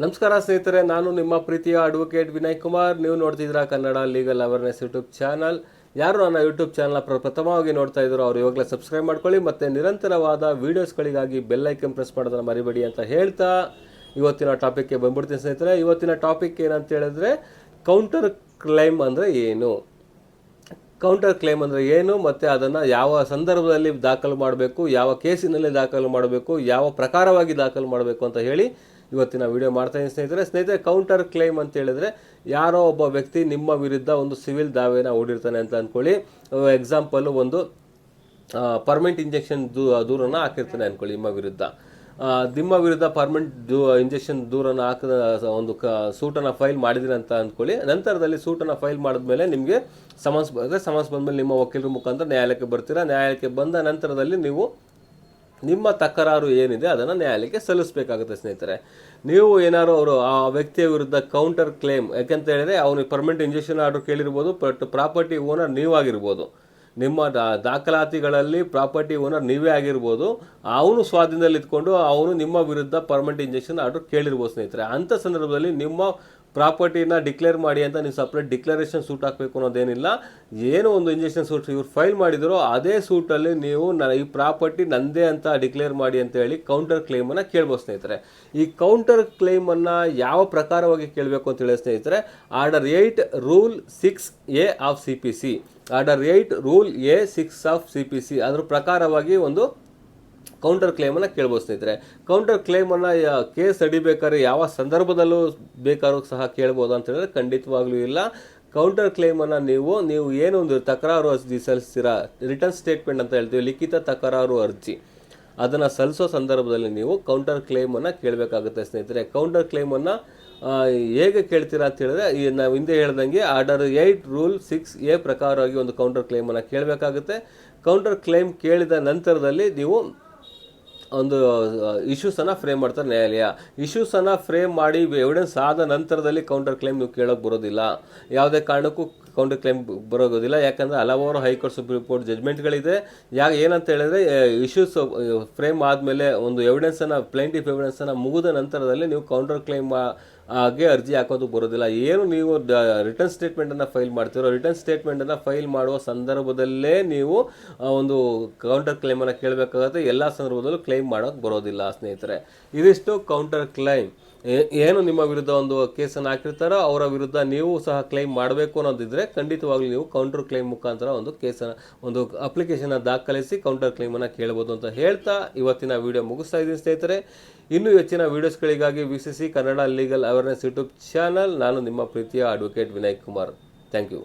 ನಮಸ್ಕಾರ ಸ್ನೇಹಿತರೆ, ನಾನು ನಿಮ್ಮ ಪ್ರೀತಿಯ ಅಡ್ವೊಕೇಟ್ ವಿನಯ್ ಕುಮಾರ್. ನೀವು ನೋಡ್ತಿದ್ದೀರಾ Kannada legal awareness YouTube channel ಯಾರು ನನ್ನ ಯೂಟ್ಯೂಬ್ ಚಾನಲ್ನ ಪ್ರಥಮವಾಗಿ ನೋಡ್ತಾ ಇದ್ರು ಅವರು ಇವಾಗಲೇ ಸಬ್ಸ್ಕ್ರೈಬ್ ಮಾಡ್ಕೊಳ್ಳಿ ಮತ್ತು ನಿರಂತರವಾದ ವೀಡಿಯೋಸ್ಗಳಿಗಾಗಿ ಬೆಲ್ ಐಕನ್ ಪ್ರೆಸ್ ಮಾಡೋದನ್ನು ಮರಿಬೇಡಿ ಅಂತ ಹೇಳ್ತಾ ಇವತ್ತಿನ ಟಾಪಿಕ್ಗೆ ಬಂದ್ಬಿಡ್ತೀನಿ ಸ್ನೇಹಿತರೆ. ಇವತ್ತಿನ ಟಾಪಿಕ್ ಏನಂತ ಹೇಳಿದ್ರೆ ಕೌಂಟರ್ ಕ್ಲೈಮ್ ಅಂದರೆ ಏನು? ಕೌಂಟರ್ ಕ್ಲೇಮ್ ಅಂದರೆ ಏನು, ಮತ್ತು ಅದನ್ನು ಯಾವ ಸಂದರ್ಭದಲ್ಲಿ ದಾಖಲು ಮಾಡಬೇಕು, ಯಾವ ಕೇಸಿನಲ್ಲಿ ದಾಖಲು ಮಾಡಬೇಕು, ಯಾವ ಪ್ರಕಾರವಾಗಿ ದಾಖಲು ಮಾಡಬೇಕು ಅಂತ ಹೇಳಿ ಇವತ್ತಿನ ವಿಡಿಯೋ ಮಾಡ್ತಾ ಇದ್ದೀನಿ ಸ್ನೇಹಿತರೆ. ಸ್ನೇಹಿತರೆ ಕೌಂಟರ್ ಕ್ಲೇಮ್ ಅಂತ ಹೇಳಿದರೆ ಯಾರೋ ಒಬ್ಬ ವ್ಯಕ್ತಿ ನಿಮ್ಮ ವಿರುದ್ಧ ಒಂದು ಸಿವಿಲ್ ದಾವೆನ ಹೂಡಿರ್ತಾನೆ ಅಂತ ಅಂದ್ಕೊಳ್ಳಿ ಎಕ್ಸಾಂಪಲ್ ಒಂದು ಪರ್ಮನೆಂಟ್ ಇಂಜೆಕ್ಷನ್ ದೂ, ದೂರನ್ನು ಹಾಕಿರ್ತಾನೆ ಅಂದ್ಕೊಳ್ಳಿ ನಿಮ್ಮ ವಿರುದ್ಧ. ನಿಮ್ಮ ವಿರುದ್ಧ ಪರ್ಮನೆಂಟ್ ದೂ ಇಂಜೆಕ್ಷನ್ ದೂರನ್ನು ಹಾಕಿದ ಒಂದು ಕ, ಸೂಟನ್ನು ಫೈಲ್ ಮಾಡಿದಿರಿ ಅಂತ ಅಂದ್ಕೊಳ್ಳಿ ನಂತರದಲ್ಲಿ ಸೂಟನ್ನು ಫೈಲ್ ಮಾಡಿದ್ಮೇಲೆ ನಿಮಗೆ ಸಮನ್ಸ್ ಬರುತ್ತೆ ಸಮನ್ಸ್ ಬಂದಮೇಲೆ ನಿಮ್ಮ ವಕೀಲರ ಮುಖಾಂತರ ನ್ಯಾಯಾಲಯಕ್ಕೆ ಬರ್ತೀರಾ? ನ್ಯಾಯಾಲಯಕ್ಕೆ ಬಂದ ನಂತರದಲ್ಲಿ ನೀವು ನಿಮ್ಮ ತಕರಾರು ಏನಿದೆ ಅದನ್ನು ನ್ಯಾಯಾಲಯಕ್ಕೆ ಸಲ್ಲಿಸಬೇಕಾಗುತ್ತೆ ಸ್ನೇಹಿತರೆ. ನೀವು ಏನಾದ್ರು ಅವರು ಆ ವ್ಯಕ್ತಿಯ ವಿರುದ್ಧ ಕೌಂಟರ್ ಕ್ಲೇಮ್ ಯಾಕೆಂತ ಹೇಳಿದ್ರೆ ಅವನಿಗೆ ಪರ್ಮನೆಂಟ್ ಇಂಜೆಕ್ಷನ್ ಆರ್ಡರ್ ಕೇಳಿರ್ಬೋದು ಬಟ್ ಪ್ರಾಪರ್ಟಿ ಓನರ್ ನೀವಾಗಿರ್ಬೋದು. ನಿಮ್ಮ ದಾಖಲಾತಿಗಳಲ್ಲಿ ಪ್ರಾಪರ್ಟಿ ಓನರ್ ನೀವೇ ಆಗಿರ್ಬೋದು, ಅವನು ಸ್ವಾಧೀನದಲ್ಲಿ ಇದ್ಕೊಂಡು ಅವನು ನಿಮ್ಮ ವಿರುದ್ಧ ಪರ್ಮನೆಂಟ್ ಇಂಜೆಕ್ಷನ್ ಆರ್ಡರ್ ಕೇಳಿರ್ಬೋದು ಸ್ನೇಹಿತರೆ. ಅಂಥ ಸಂದರ್ಭದಲ್ಲಿ ನಿಮ್ಮ ಪ್ರಾಪರ್ಟಿನ ಡಿಕ್ಲೇರ್ ಮಾಡಿ ಅಂತ ನೀವು ಸಪ್ರೇಟ್ ಡಿಕ್ಲರೇಷನ್ ಸೂಟ್ ಹಾಕಬೇಕು ಅನ್ನೋದೇನಿಲ್ಲ. ಏನು ಒಂದು ಇಂಜೆಕ್ಷನ್ ಸೂಟ್ ಇವ್ರು ಫೈಲ್ ಮಾಡಿದರೋ ಅದೇ ಸೂಟಲ್ಲಿ ನೀವು ನ, ಈ ಪ್ರಾಪರ್ಟಿ ನಂದೇ ಅಂತ ಡಿಕ್ಲೇರ್ ಮಾಡಿ ಅಂತ ಹೇಳಿ ಕೌಂಟರ್ ಕ್ಲೇಮನ್ನು ಕೇಳ್ಬೋದು ಸ್ನೇಹಿತರೆ. ಈ ಕೌಂಟರ್ ಕ್ಲೇಮನ್ನು ಯಾವ ಪ್ರಕಾರವಾಗಿ ಕೇಳಬೇಕು ಅಂತ ಹೇಳಿ ಸ್ನೇಹಿತರೆ order eight rule six A of C P C order eight rule A six of C P C ಅದ್ರ ಪ್ರಕಾರವಾಗಿ ಒಂದು ಕೌಂಟರ್ ಕ್ಲೇಮನ್ನು ಕೇಳ್ಬೋದು ಸ್ನೇಹಿತರೆ. ಕೌಂಟರ್ ಕ್ಲೇಮನ್ನು ಕೇಸ್ ಅಡಿಬೇಕಾದ್ರೆ ಯಾವ ಸಂದರ್ಭದಲ್ಲೂ ಬೇಕಾದ್ರೂ ಸಹ ಕೇಳ್ಬೋದು ಅಂತ ಹೇಳಿದ್ರೆ ಖಂಡಿತವಾಗ್ಲೂ ಇಲ್ಲ. ಕೌಂಟರ್ ಕ್ಲೇಮನ್ನು ನೀವು ನೀವು ಏನು ಒಂದು ತಕರಾರು ಅರ್ಜಿ ಸಲ್ಲಿಸ್ತೀರಾ? ರಿಟರ್ನ್ ಸ್ಟೇಟ್ಮೆಂಟ್ ಅಂತ ಹೇಳ್ತೀವಿ, ಲಿಖಿತ ತಕರಾರು ಅರ್ಜಿ. ಅದನ್ನು ಸಲ್ಲಿಸೋ ಸಂದರ್ಭದಲ್ಲಿ ನೀವು ಕೌಂಟರ್ ಕ್ಲೇಮನ್ನು ಕೇಳಬೇಕಾಗುತ್ತೆ ಸ್ನೇಹಿತರೆ. ಕೌಂಟರ್ ಕ್ಲೇಮನ್ನು ಹೇಗೆ ಕೇಳ್ತೀರಾ ಅಂತ ಹೇಳಿದ್ರೆ, ಈ ನಾವು ಹಿಂದೆ ಹೇಳ್ದಂಗೆ order eight rule six A ಪ್ರಕಾರವಾಗಿ ಒಂದು ಕೌಂಟರ್ ಕ್ಲೇಮನ್ನು ಕೇಳಬೇಕಾಗುತ್ತೆ. ಕೌಂಟರ್ ಕ್ಲೇಮ್ ಕೇಳಿದ ನಂತರದಲ್ಲಿ ನೀವು ಒಂದು ಇಶ್ಯೂಸನ್ನು ಫ್ರೇಮ್ ಮಾಡ್ತಾರೆ ನ್ಯಾಯಾಲಯ. ಇಶ್ಯೂಸನ್ನು ಫ್ರೇಮ್ ಮಾಡಿ ಎವಿಡೆನ್ಸ್ ಆದ ನಂತರದಲ್ಲಿ ಕೌಂಟರ್ ಕ್ಲೇಮ್ ನೀವು ಕೇಳೋಕೆ ಬರೋದಿಲ್ಲ. ಯಾವುದೇ ಕಾರಣಕ್ಕೂ ಕೌಂಟರ್ ಕ್ಲೇಮ್ ಬರೋಗೋದಿಲ್ಲ ಯಾಕಂದರೆ ಹಲವಾರು ಹೈಕೋರ್ಟ್ ಸುಪ್ರೀಂ ಕೋರ್ಟ್ ಜಜ್ಮೆಂಟ್ಗಳಿದೆ ಯಾಕೆ ಏನಂತ ಹೇಳಿದ್ರೆ ಇಶ್ಯೂಸ್ ಫ್ರೇಮ್ ಆದಮೇಲೆ ಒಂದು ಎವಿಡೆನ್ಸನ್ನು ಪ್ಲೇಂಟಿಫ್ ಎವಿಡೆನ್ಸನ್ನು ಮುಗಿದ ನಂತರದಲ್ಲಿ ನೀವು ಕೌಂಟರ್ ಕ್ಲೇಮ್ ಹಾಗೆ ಅರ್ಜಿ ಹಾಕೋದು ಬರೋದಿಲ್ಲ. ಏನು ನೀವು ರಿಟರ್ನ್ ಸ್ಟೇಟ್ಮೆಂಟನ್ನು ಫೈಲ್ ಮಾಡ್ತೀರೋ ರಿಟರ್ನ್ ಸ್ಟೇಟ್ಮೆಂಟನ್ನು ಫೈಲ್ ಮಾಡುವ ಸಂದರ್ಭದಲ್ಲೇ ನೀವು ಒಂದು ಕೌಂಟರ್ ಕ್ಲೈಮನ್ನು ಕೇಳಬೇಕಾಗುತ್ತೆ. ಎಲ್ಲ ಸಂದರ್ಭದಲ್ಲೂ ಕ್ಲೈಮ್ ಮಾಡೋಕ್ಕೆ ಬರೋದಿಲ್ಲ, ಸ್ನೇಹಿತರೆ. ಇದಿಷ್ಟು ಕೌಂಟರ್ ಕ್ಲೈಮ್ ಏನು ನಿಮ್ಮ ವಿರುದ್ಧ ಒಂದು ಕೇಸನ್ನು ಹಾಕಿರ್ತಾರೋ ಅವರ ವಿರುದ್ಧ ನೀವು ಸಹ ಕ್ಲೈಮ್ ಮಾಡಬೇಕು ಅನ್ನೋದಿದ್ರೆ ಖಂಡಿತವಾಗ್ಲೂ ನೀವು ಕೌಂಟರ್ ಕ್ಲೈಮ್ ಮುಖಾಂತರ ಒಂದು ಕೇಸನ್ನು, ಒಂದು ಅಪ್ಲಿಕೇಶನ್ ದಾಖಲಿಸಿ ಕೌಂಟರ್ ಕ್ಲೈಮನ್ನು ಕೇಳ್ಬೋದು ಅಂತ ಹೇಳ್ತಾ ಇವತ್ತಿನ ವಿಡಿಯೋ ಮುಗಿಸ್ತಾ ಇದ್ದೀನಿ ಸ್ನೇಹಿತರೆ. ಇನ್ನೂ ಹೆಚ್ಚಿನ ವಿಡಿಯೋಸ್ಗಳಿಗಾಗಿ ವೀಕ್ಷಿಸಿ Kannada legal awareness YouTube channel. ನಾನು ನಿಮ್ಮ ಪ್ರೀತಿಯ advocate Vinay Kumar. Thank you